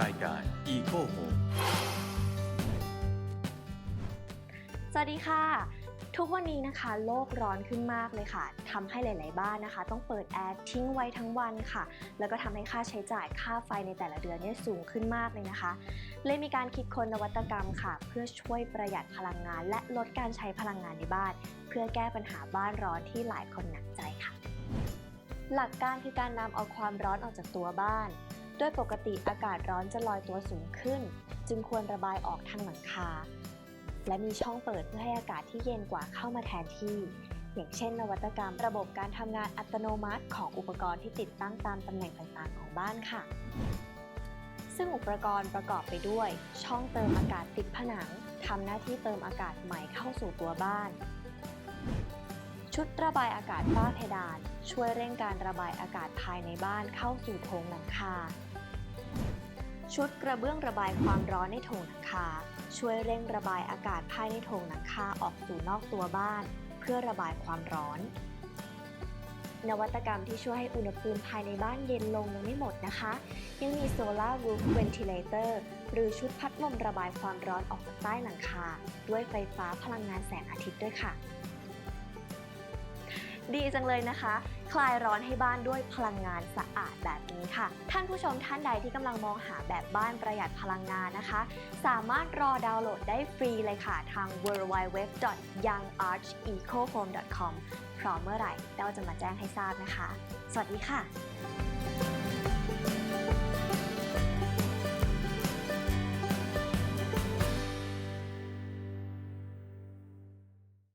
รายการ Eco Home สวัสดีค่ะ ทุกวันนี้นะคะโลกร้อนขึ้นมากเลยค่ะทำให้หลาย ๆ บ้านนะคะ ต้องเปิดแอร์ทิ้งไว้ทั้งวันค่ะ แล้วก็ทำให้ค่าใช้จ่ายค่าไฟในแต่ละเดือนเนี่ยสูงขึ้นมากเลยนะคะ เลยมีการคิดค้นนวัตกรรมค่ะ เพื่อช่วยประหยัดพลังงาน และลดการใช้พลังงานในบ้าน เพื่อแก้ปัญหาบ้านร้อนที่หลายคนหนักใจค่ะ หลักการคือการนำเอาความร้อนออกจากตัวบ้าน โดยปกติอากาศร้อนจะลอยตัวสูงขึ้น จึงควรระบายออกทางหลังคา และมีช่องเปิดเพื่อให้อากาศที่เย็นกว่าเข้ามาแทนที่ อย่างเช่น นวัตกรรมระบบการทำงานอัตโนมัติของอุปกรณ์ที่ติดตั้งตามตำแหน่งต่างๆของบ้านค่ะ ซึ่งอุปกรณ์ประกอบไปด้วย ช่องเติมอากาศติดผนังทำหน้าที่เติมอากาศใหม่เข้าสู่ตัวบ้าน ชุดระบายอากาศฝ้าเพดาน ช่วยเร่งการระบายอากาศภายในบ้านเข้าสู่โถงหลังคา ชุดกระเบื้องระบายความร้อนในโถงหลังคา ช่วยเร่งระบายอากาศภายในโถงหลังคาออกสู่นอกตัวบ้าน เพื่อระบายความร้อน นวัตกรรมที่ช่วยให้อุณหภูมิภายในบ้านเย็นลงยังไม่หมดนะคะ ยังมี Solar Roof Ventilator หรือชุดพัดลมระบายความร้อนออกจากใต้หลังคา ด้วยไฟฟ้าพลังงานแสงอาทิตย์ด้วยค่ะ ดีจังเลยนะคะ คลายร้อนให้บ้านด้วยพลังงานสะอาดแบบนี้ค่ะ ท่านผู้ชมท่านใดที่กำลังมองหาแบบบ้านประหยัดพลังงานนะคะ สามารถรอดาวน์โหลดได้ฟรีเลยค่ะ ทาง www.youngarchecohome.com พร้อมเมื่อไหร่เราจะมาแจ้งให้ทราบนะคะ สวัสดีค่ะ